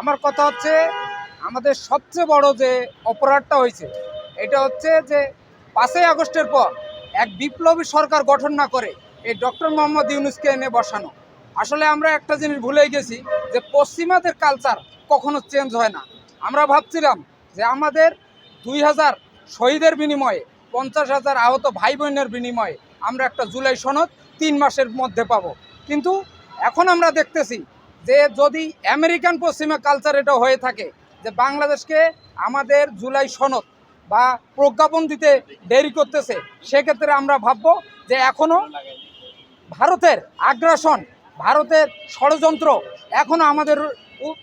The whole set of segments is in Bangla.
আমার কথা হচ্ছে, আমাদের সবচেয়ে বড় যে অপরাধটা হয়েছে, এটা হচ্ছে যে পাঁচই আগস্টের পর এক বিপ্লবী সরকার গঠন না করে এই ডক্টর মোহাম্মদ ইউনুসকে এনে বসানো। আসলে আমরা একটা জিনিস ভুলে গেছি যে পশ্চিমাদের কালচার কখনো চেঞ্জ হয় না। আমরা ভাবছিলাম যে আমাদের দুই হাজার শহীদের বিনিময়ে, পঞ্চাশ হাজার আহত ভাই বোনের বিনিময়ে আমরা একটা জুলাই সনদ তিন মাসের মধ্যে পাবো। কিন্তু এখন আমরা দেখতেছি যে যদি আমেরিকান পশ্চিমা কালচার এটা হয়ে থাকে, যে বাংলাদেশকে আমাদের জুলাই সনদ বা প্রজ্ঞাপন দিতে দেরি করতেছে, সেক্ষেত্রে আমরা ভাববো যে এখনও ভারতের আগ্রাসন, ভারতের ষড়যন্ত্র এখনও আমাদের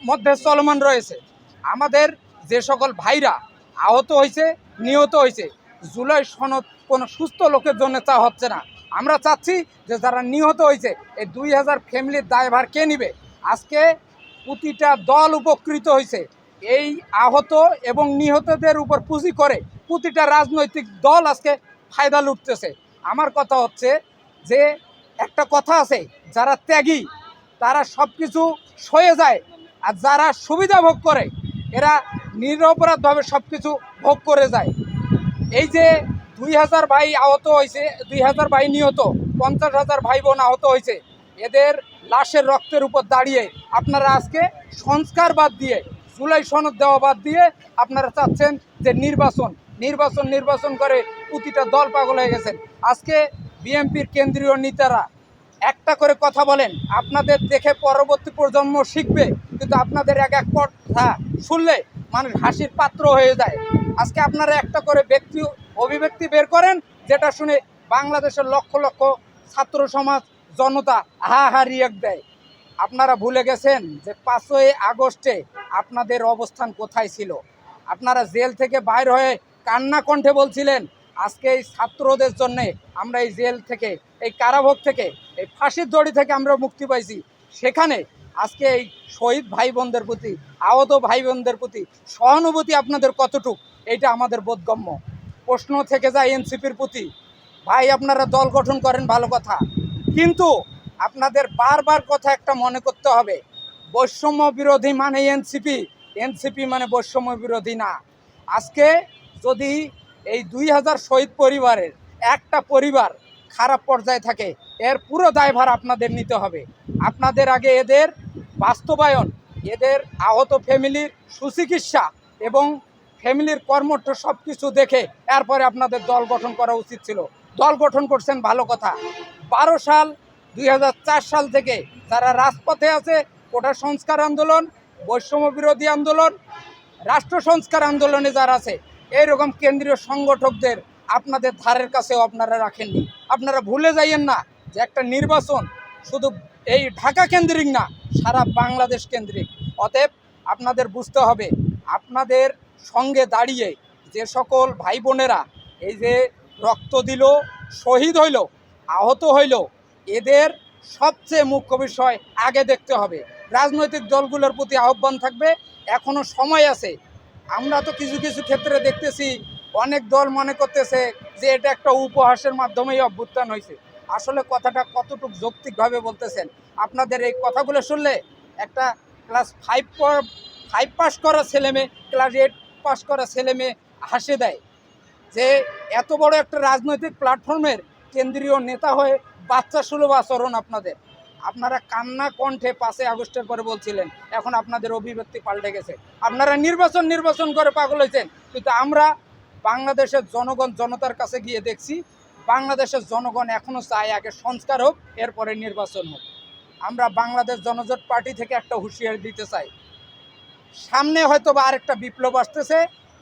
মধ্যে চলমান রয়েছে। আমাদের যে সকল ভাইরা আহত হয়েছে, নিহত হয়েছে, জুলাই সনদ কোনো সুস্থ লোকের জন্য চা হচ্ছে না। আমরা চাচ্ছি যে যারা নিহত হয়েছে, এই দুই হাজার ফ্যামিলির দায়ভার কে নিবে? আজকে প্রতিটা দল উপকৃত হয়েছে। এই আহত এবং নিহতদের উপর পুঁজি করে প্রতিটা রাজনৈতিক দল আজকে ফায়দা লুটতেছে। আমার কথা হচ্ছে যে, একটা কথা আছে, যারা ত্যাগী, তারা সব কিছু সয়ে যায় আর যারা সুবিধা ভোগ করে, এরা নিরপরাধভাবে সব কিছু ভোগ করে যায়। এই যে দুই হাজার ভাই আহত হয়েছে, দুই হাজার ভাই নিহত, পঞ্চাশ হাজার ভাই বোন আহত হয়েছে, এদের লাশের রক্তের উপর দাঁড়িয়ে আপনারা আজকে সংস্কার বাদ দিয়ে, জুলাই সনদ দেওয়া বাদ দিয়ে আপনারা চাচ্ছেন যে নির্বাচন নির্বাচন নির্বাচন করে প্রতিটা দল পাগল হয়ে গেছেন। আজকে বিএনপির কেন্দ্রীয় নেতারা একটা করে কথা বলেন, আপনাদের দেখে পরবর্তী প্রজন্ম শিখবে, কিন্তু আপনাদের এক এক কথা শুনলে মানুষ হাসির পাত্র হয়ে যায়। আজকে আপনারা একটা করে ব্যক্তি, অভিব্যক্তি বের করেন, যেটা শুনে বাংলাদেশের লক্ষ লক্ষ ছাত্র সমাজ জনতা হা হা রিয়েক্ট দেয়। আপনারা ভুলে গেছেন যে পাঁচই আগস্টে আপনাদের অবস্থান কোথায় ছিল? আপনারা জেল থেকে বাইর হয়ে কান্না কণ্ঠে বলছিলেন, আজকে এই ছাত্রদের জন্যে আমরা এই জেল থেকে, এই কারাভোগ থেকে, এই ফাঁসির দড়ি থেকে আমরা মুক্তি পাইছি। সেখানে আজকে এই শহীদ ভাই বোনদের প্রতি, আহত ভাই বোনদের প্রতি সহানুভূতি আপনাদের কতটুক? এইটা আমাদের বোধগম্য। প্রশ্ন থেকে যায় এনসিপির প্রতি, ভাই, আপনারা দল গঠন করেন, ভালো কথা। কিন্তু আপনাদের বারবার কথা একটা মনে করতে হবে। বৈষম্য বিরোধী মানে এনসিপি। এনসিপি মানে বৈষম্য বিরোধী না। আজকে যদি এই দুই হাজার শহীদ পরিবারের একটা পরিবার খারাপ পর্যায়ে থাকে, এর পুরো দায়ভার আপনাদের নিতে হবে। আপনাদের আগে এদের বাস্তবায়ন, এদের আহত ফ্যামিলির সুচিকিৎসা এবং ফ্যামিলির কর্মঠ সব কিছু দেখে, এরপরে আপনাদের দল গঠন করা উচিত ছিল। দল গঠন করছেন ভালো কথা। বারো সাল, দুই হাজার চার সাল থেকে যারা রাজপথে আছে, কোটা সংস্কার আন্দোলন, বৈষম্য বিরোধী আন্দোলন, রাষ্ট্র সংস্কার আন্দোলনে যারা আছে, এইরকম কেন্দ্রীয় সংগঠকদের আপনাদের ধারের কাছেও আপনারা রাখেননি। আপনারা ভুলে যাইয়েন না যে একটা নির্বাচন শুধু এই ঢাকা কেন্দ্রিক না, সারা বাংলাদেশ কেন্দ্রিক। অতএব আপনাদের বুঝতে হবে, আপনাদের সঙ্গে দাঁড়িয়ে যে সকল ভাই বোনেরা, এই যে রক্ত দিল, শহীদ হইল, আহত হইল। এদের সবচেয়ে মুখ্য বিষয় আগে দেখতে হবে। রাজনৈতিক দলগুলোর প্রতি আহ্বান থাকবে। এখনও সময় আছে। আমরা তো কিছু কিছু ক্ষেত্রে দেখতেছি, অনেক দল মনে করতেছে যে এটা একটা উপহাসের মাধ্যমেই অভ্যুত্থান হয়েছে আসলে কথাটা কতটুকু যৌক্তিকভাবে বলতেছেন? আপনাদের এই কথাগুলো শুনলে একটা ক্লাস ফাইভ ফাইভ পাস করা ছেলে মেয়ে ক্লাস এইট পাস করা ছেলে মেয়ে হাসে দেয়। যে এত বড় একটা রাজনৈতিক প্ল্যাটফর্মের কেন্দ্রীয় নেতা হয়ে বাচ্চা সুলভ আচরণ আপনাদের। আপনারা কান্না কণ্ঠে পাঁচই আগস্টের পরে বলছিলেন, এখন আপনাদের অভিব্যক্তি পাল্টে গেছে। আপনারা নির্বাচন নির্বাচন করে পাগল হয়েছেন, কিন্তু আমরা বাংলাদেশের জনগণ জনতার কাছে গিয়ে দেখছি, বাংলাদেশের জনগণ এখনও চায় আগে সংস্কার হোক, এরপরে নির্বাচন হোক। আমরা বাংলাদেশ জনজোট পার্টি থেকে একটা হুঁশিয়ারি দিতে চাই। সামনে হয়তো বা আরেকটা বিপ্লব আসতেছে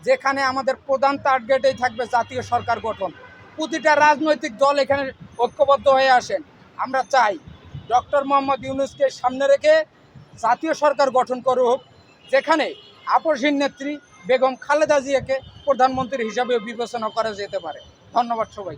যেখানে আমাদের প্রধান টার্গেটেই থাকবে জাতীয় সরকার গঠন। প্রতিটা রাজনৈতিক দল এখানে ঐক্যবদ্ধ হয়ে আসেন। আমরা চাই ডক্টর মোহাম্মদ ইউনুসকে সামনে রেখে জাতীয় সরকার গঠন করুক, যেখানে আপসহীন নেত্রী বেগম খালেদা জিয়াকে প্রধানমন্ত্রী হিসাবে বিবেচনা করা যেতে পারে। ধন্যবাদ সবাই